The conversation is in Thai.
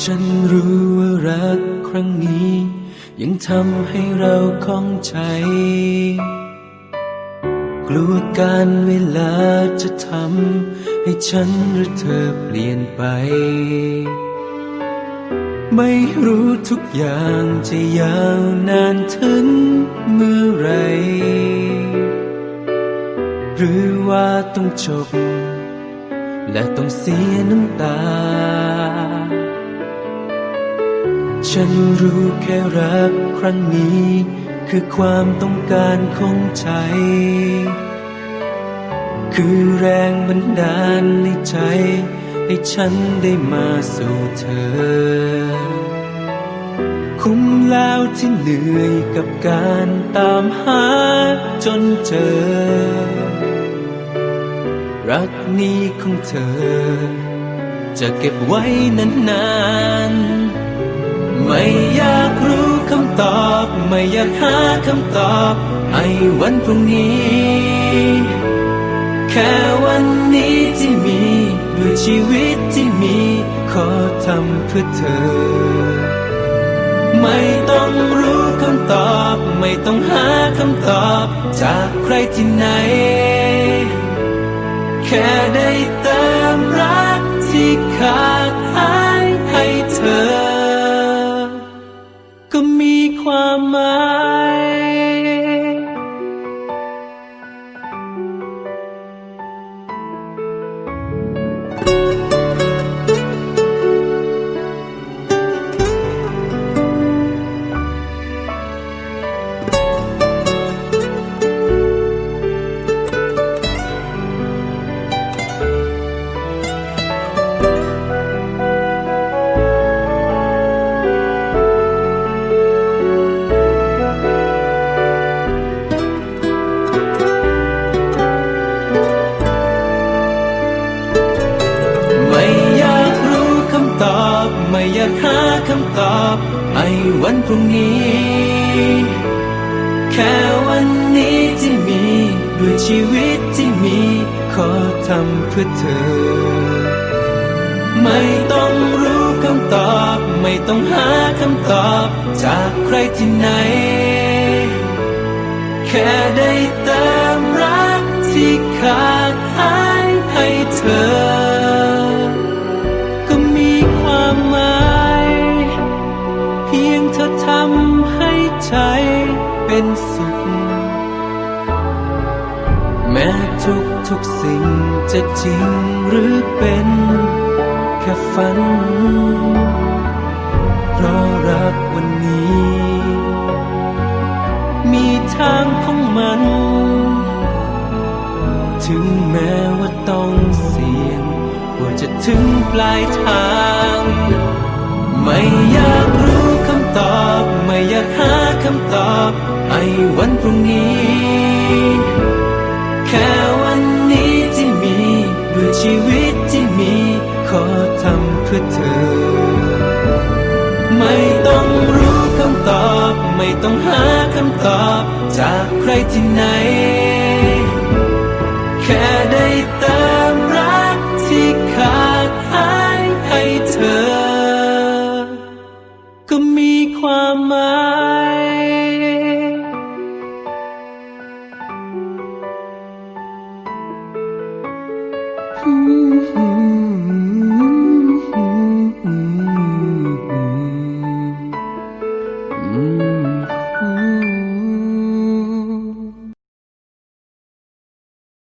ฉันรู้ว่ารักครั้งนี้ ยังทำให้เราข้องใจ กลัวการเวลาจะทำให้ฉันหรือเธอเปลี่ยนไป ไม่รู้ทุกอย่างจะยาวนานถึงเมื่อไหรหรือว่าต้องจบ และต้องเสียน้ำตา ฉันรู้แค่รักครั้งนี้ คือความต้องการของใจ คือแรงบันดาลในใจ ให้ฉันได้มาสู่เธอ คุ้มแล้วที่เหนื่อยกับการตามหาจนเจอ รักนี้ของเธอ จะเก็บไว้นานๆ ไม่อยากรู้คำตอบ ไม่อยากหาคำตอบให้วันพรุ่งนี้ แค่วันนี้ที่มีด้วยชีวิตที่มี ขอทำเพื่อเธอ ไม่ต้องรู้คำตอบ ไม่ต้องหาคำตอบ จากใครที่ไหน แค่ได้เติมรักที่ขาดากหาคำตอบให้วันพรุ่งนี้ แค่วันนี้ที่มีด้วยชีวิตที่มี ขอทำเพื่อเธอ ไม่ต้องรู้คำตอบ ไม่ต้องหาคำตอบ จากใครที่ไหน เป็นสุข แม้ทุกทุกสิ่งจะจริงหรือเป็นแค่ฝัน เพราะรักวันนี้ มีทางของมัน ถึงแม้ว่าต้องเสี่ยงกว่าจะถึงปลายทาง ไม่อยากรู้คำตอบ ไม่อยากหาคำตอบ ทำเพื่อเธอ ไม่ต้องรู้คำตอบ ไม่ต้องหาคำตอบ จากใครที่ไหน แค่ได้เติมรักที่ขาดหายให้เธอ ก็มีความหมายอืม